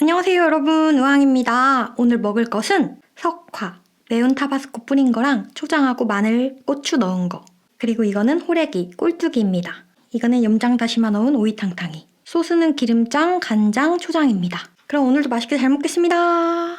안녕하세요 여러분 우왕입니다. 오늘 먹을 것은 석화, 매운 타바스코 뿌린 거랑 초장하고 마늘, 고추 넣은 거 그리고 이거는 호래기, 꼴뚜기입니다. 이거는 염장 다시마 넣은 오이탕탕이 소스는 기름장, 간장, 초장입니다. 그럼 오늘도 맛있게 잘 먹겠습니다.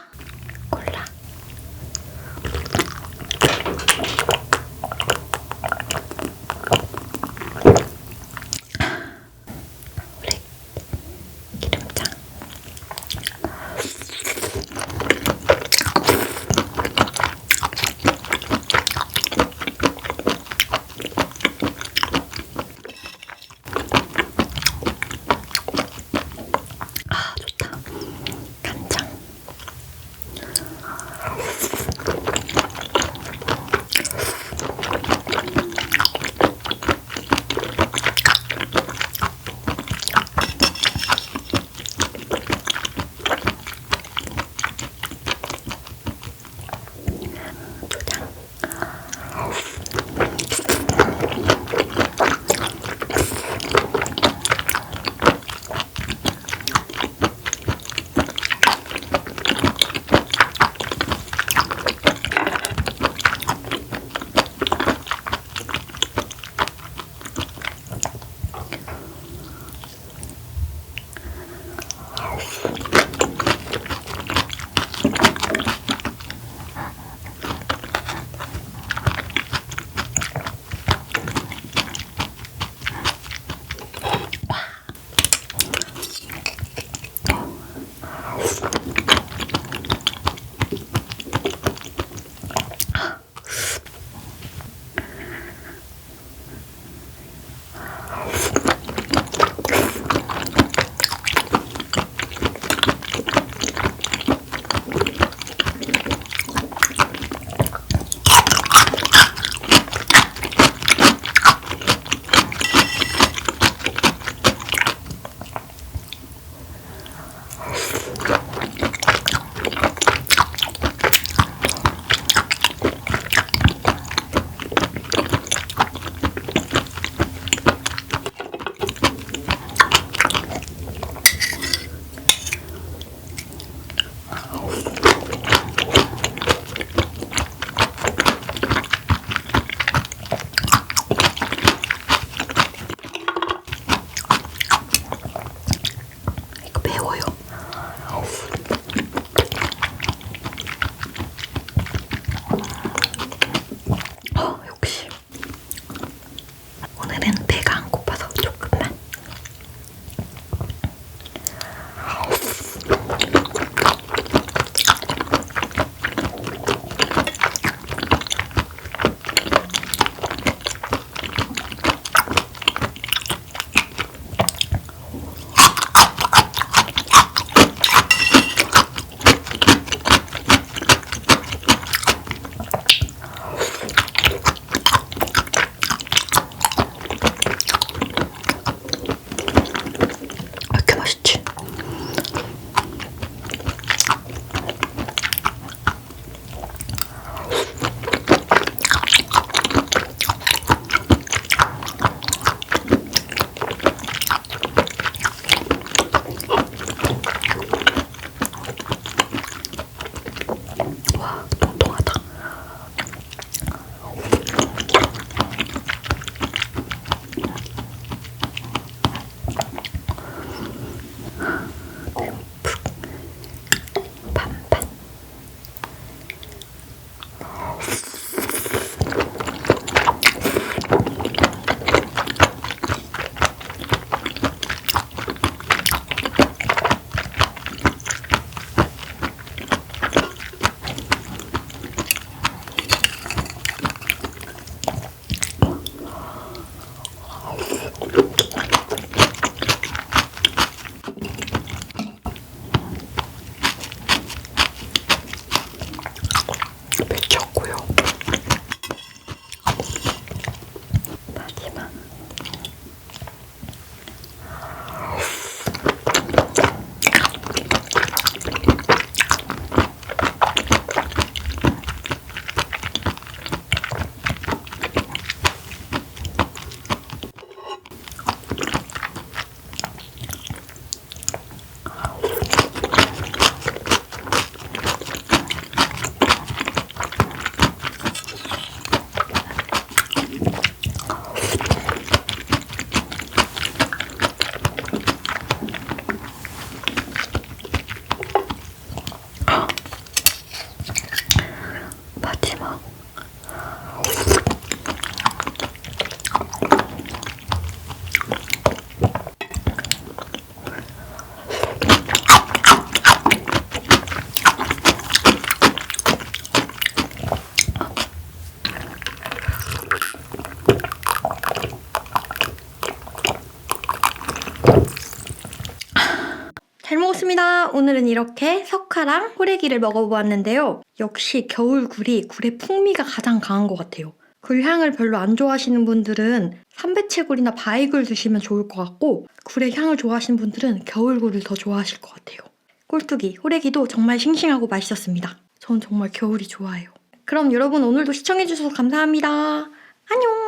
먹었습니다. 오늘은 이렇게 석화랑 호래기를 먹어보았는데요. 역시 겨울 굴이 굴의 풍미가 가장 강한 것 같아요. 굴 향을 별로 안 좋아하시는 분들은 삼배채굴이나 바이굴 드시면 좋을 것 같고 굴의 향을 좋아하시는 분들은 겨울굴을 더 좋아하실 것 같아요. 꼴뚜기, 호래기도 정말 싱싱하고 맛있었습니다. 전 정말 겨울이 좋아해요. 그럼 여러분 오늘도 시청해주셔서 감사합니다. 안녕!